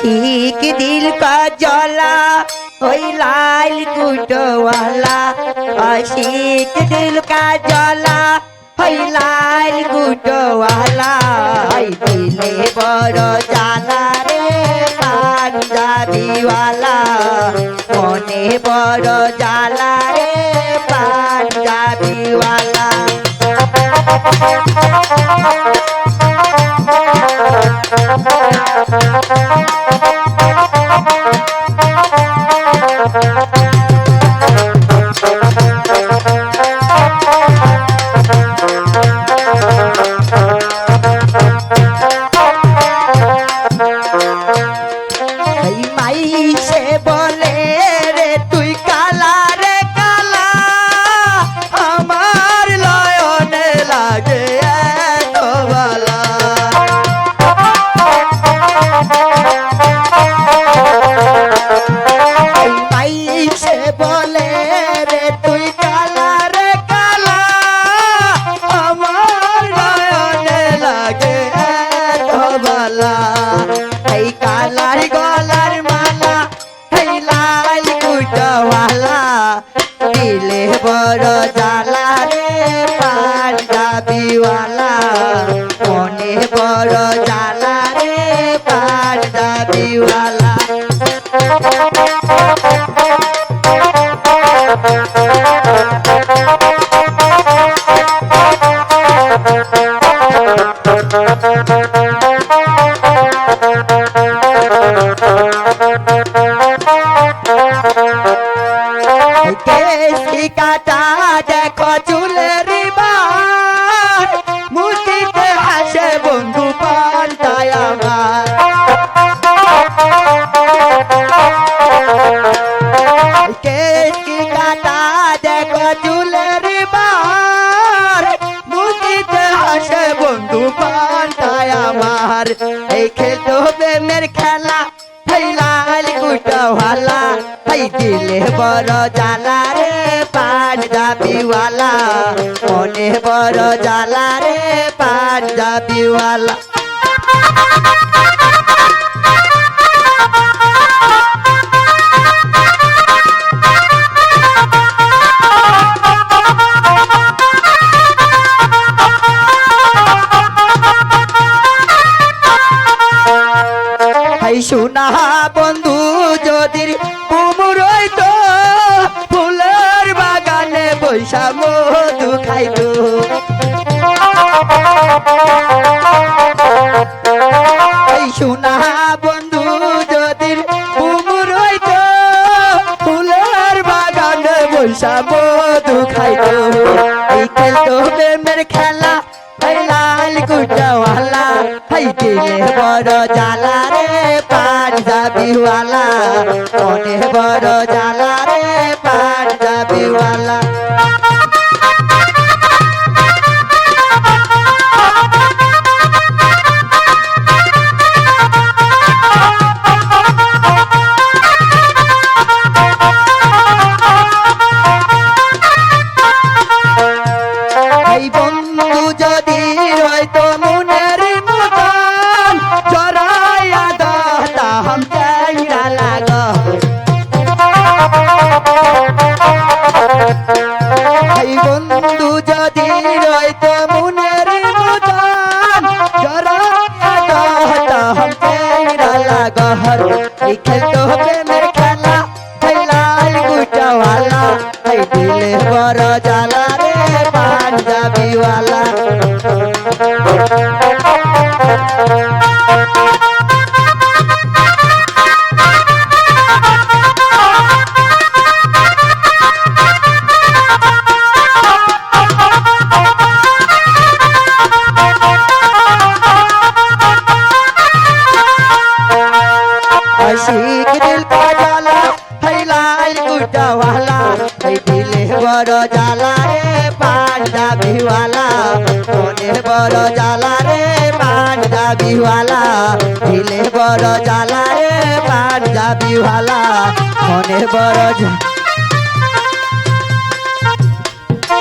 ঠিক দিল কজলা, ওই লাল গুটওয়ালা। অশিক দিল কজলা, ওই লাল গুটওয়ালা। ওই দিলে বড় জানা রে পাঞ্জাবিওয়ালা মনে বড় জালা রে পাঞ্জাবিওয়ালা বলে রে, তুই কালা কালা। আমার লয়নে লাগে বালা। সে বলে রে, তুই কালা কালা। আমার নয়নে লাগে বালা। বড় জ্বালা রে পাঞ্জাবিওয়ালা মনে বড় জ্বালা রে পাঞ্জাবিওয়ালা কেসি কাটা দেখো চুলের বার হাসে বন্ধু পাল্টায় আমার। কেসি কাটা দেখো চুলের বার হাসে বন্ধু পাল্টায় আমার। খেলতে কুটওয়ালা এই দিলে বড় জালা রে পাঞ্জাবিওয়ালা মনে বড় জালা রে পাঞ্জাবিওয়ালা হাই সোনা বন্ধু যদি কুমুর তো ফুলের বাগানে বৈশা মধু বন্ধু তো ফুলের বাগানে বৈশা মধু এই খেলতো প্রেমের খেলা লাল কুটাওয়ালা এই দিলে বড় জ্বালা রে পাঞ্জাবিওয়ালা। মনে বড় জ্বালা রে পাঞ্জাবিওয়ালা। বন্ধু যদি হয়তো এই খেলতে হবে মের খেলা এই লাল গুটাওয়ালা এই দিলে বড় জ্বালা রে জওয়ালা এই দিলে বড় জ্বালা রে, পাঞ্জাবিওয়ালা। মনে বড় জ্বালা রে, পাঞ্জাবিওয়ালা। দিলে বড় জ্বালা রে, পাঞ্জাবিওয়ালা। মনে বড়